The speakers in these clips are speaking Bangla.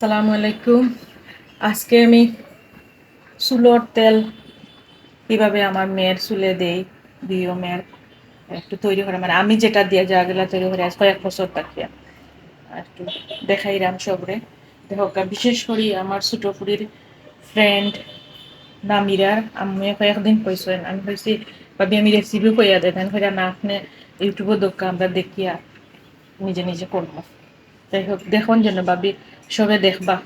সালামু আলাইকুম। আজকে আমি চুলোর তেল কীভাবে আমার মেয়ের চুলে দেই, দিও মেয়ের, একটু তৈরি করে মানে আমি যেটা দিয়ে যাগুলা তৈরি করে, আজ কয়েক বছর থাকিয়া একটু দেখাইলাম সবরে দেখো বিশেষ করে আমার ছোট ফুরির ফ্রেন্ড নামিরার আমি কয়েকদিন কইছেন আমি কইছি ভাবি, আমি রেসিপি কইয়া দেয় কইরা না আপনি ইউটিউবে দোকা আমরা দেখিয়া নিজে নিজে করব। যাই হোক, দেখুন জন্য ভাবি, সবে দেখবা।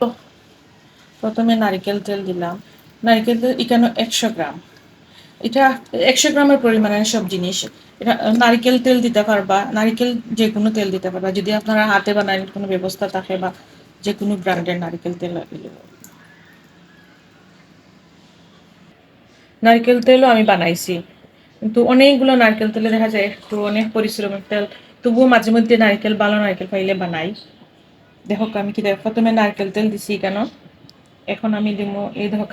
তো প্রথমে নারকেল তেল দিলাম। নারকেল তেল এখানে একশো গ্রাম। এটা একশো গ্রামের পরিমাণে সব জিনিস। এটা নারকেল তেল দিতে পারবা, নারকেল যে কোনো তেল দিতে পারবা। যদি আপনারা হাতে বানায় কোনো ব্যবস্থা থাকে বা যে কোনো ব্র্যান্ডের নারকেল তেল নারকেল তেলও আমি বানাইছি। কিন্তু অনেকগুলো নারকেল তেলে দেখা যায় একটু অনেক পরিশ্রমের তেল তবুও মাঝে মধ্যে নারকেল ভালো নারকেল পাইলে বানাই। দেখো আমি কি দেখো, প্রথমে নারকেল তেল দিছি কেন? এখন আমি দিব এই দেখো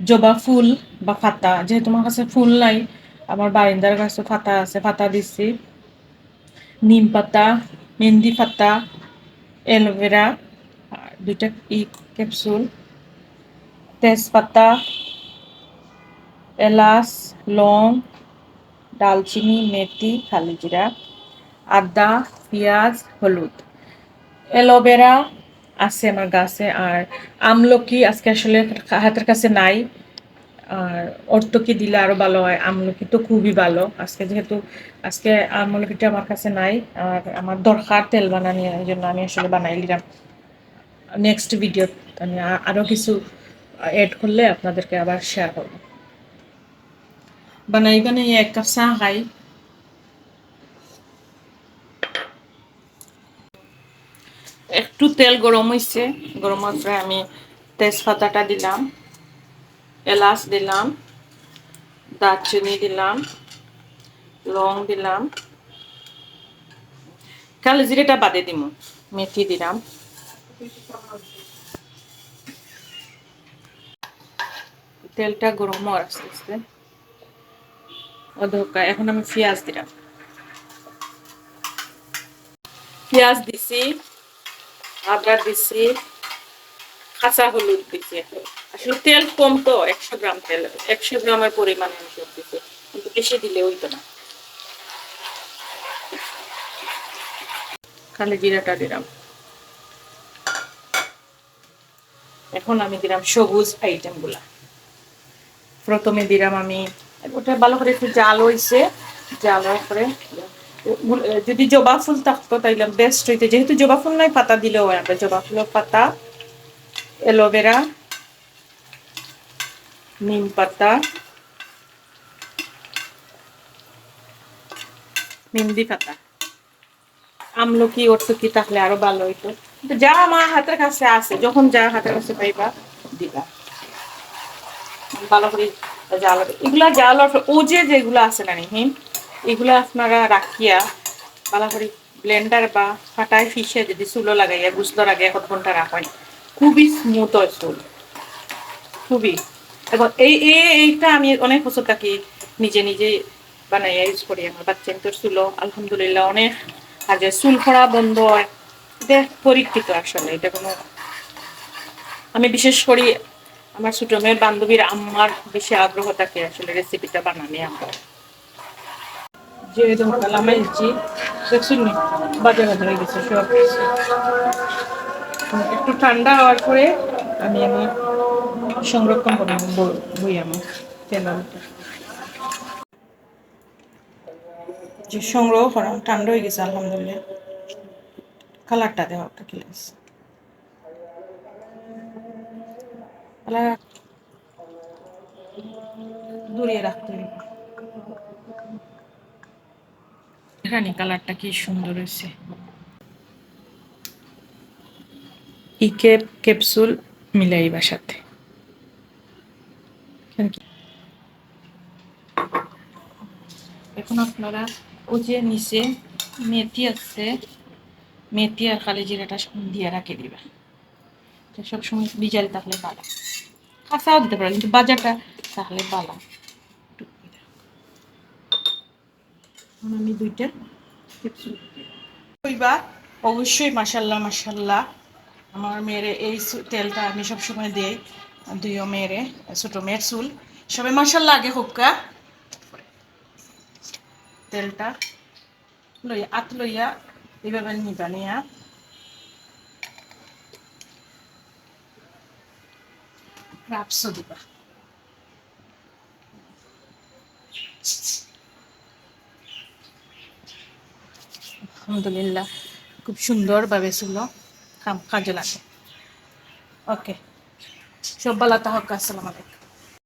জবা ফুল বা ফাতা, যেহেতু আমার কাছে ফুল নাই, আমার বারিন্দার কাছে ফাতা আছে, ফাতা দিচ্ছি নিম পাতা, মেহেন্দি পাতা, অ্যালোভেরা দুইটা ই ক্যাপসুল, তেজপাতা, এলাচ, লং দালচিনি মেথি খালি জিরা। আদা, পেঁয়াজ, হলুদ। অ্যালোভেরা আছে আমার গাছে আর আমলকি আজকে আসলে হাতের কাছে নাই। আর অর্তকি দিলে আরও ভালো হয়, আমলকি তো খুবই ভালো। আজকে যেহেতু আজকে আমলকিটা আমার কাছে নাই আর আমার দরকার তেল বানানি, এই জন্য আমি আসলে বানাই নিলাম। নেক্সট ভিডিও আমি আরও কিছু অ্যাড করলে আপনাদেরকে আবার শেয়ার করব। বানাই বানাই এক কাপ চা খাই। একটু তেল গরম হয়েছে গরম হওয়ার আমি তেজপাতাটা দিলাম, এলাচ দিলাম, দারচিনি দিলাম, লং দিলাম। কালো জিরেটা বাদে দিম, মেথি দিলাম। তেলটা গরম হওয়ার আস্তে আস্তে। অধকা, এখন আমি পেঁয়াজ দিলাম। পেঁয়াজ দিছি। আদা দিছি, কাঁচা হলুদ দিছি আসলে তেল কম তো, একশো গ্রাম তেল, একশো গ্রামের পরিমাণে আমি সব দিছি, কিন্তু বেশি দিলে হইতো না। খালি জিরাটা দিলাম। এখন আমি দিলাম সবুজ আইটেমগুলা প্রথমে দিলাম আমি, ওটা ভালো করে একটু জাল হয়েছে জাল পরে যদি জবা ফুল থাকতো তাইলে বেস্ট হইতে। যেহেতু জবা ফুল নাই, পাতা দিলেও আমরা। জবা ফুলের পাতা অ্যালোভেরা নিম পাতা মেহেন্দি পাতা। আমলকি অর্থকি থাকলে আরও ভালো হইতো। যা আমার হাতের কাছে আছে, যখন যা হাতের কাছে পাইবা, দিবা। ভালো করে জাল এগুলা জাল ও যে যেগুলো আছে না হিম এগুলো আপনারা রাখিয়া ভালো করে ব্লেন্ডার বা ফাটায় ফিসে যদি চুলো লাগাইয়া বুঝলো আগে এক ঘণ্টা রাখেন। খুবই স্মুথ হয় চুল। খুবই। এবং এই এইটা আমি অনেক বছর থাকি নিজে নিজে বানাইয়া ইউজ করি আমার বাচ্চা তোর চুলো, আলহামদুলিল্লাহ অনেক। কাজে চুল খরা বন্ধ হয়, এটা পরীক্ষিত আসলে, এটা কোনো আমি বিশেষ করি আমার ছোট মেয়ের বান্ধবীর আমার বেশি আগ্রহ থাকে আসলে রেসিপিটা বানানি আমার। যে ধরলাম এলছি দেখছুন বাজে বাজে হয়ে গেছে সব। একটু ঠান্ডা হওয়ার পরে আমি আমি সংরক্ষণ করে বই আমার তেলাটা যে সংগ্রহ করা, ঠান্ডা হয়ে গেছে, আলহামদুলিল্লাহ। কালারটা দেওয়া একটা ক্লাস দূরিয়ে রাখতে হবে। রানী কালারটা কি সুন্দর হয়েছে। ই ক্যাপসুল মিলাইবার সাথে। এখন আপনারা ও যে নিচে মেথি আছে মেথি আর কালি জিরাটা দিয়ে রাখে দিবা। সবসময় বিজাল থাকলে ভালো। কাঁচাও দিতে পারো কিন্তু বাজারটা তাহলে ভালো। আমি দুইটা কইবা অবশ্যই মাসাল্লাহ মাসাল্লাহ আমার মেয়েরে এই তেলটা আমি সবসময় দিই দুইও মেয়েরে, ছোটো মেয়ের চুল। সবাই মাসাল্লাহ আগে হোক্কা তেলটা লইয়া, আত লইয়া এইভাবে নিবা, নিয়া। রাপসো দিবা। আলহামদুলিল্লাহ খুব সুন্দরভাবে ছিল। কাজে লাগে। ওকে সব ভালো তাহক আসসালামু আলাইকুম।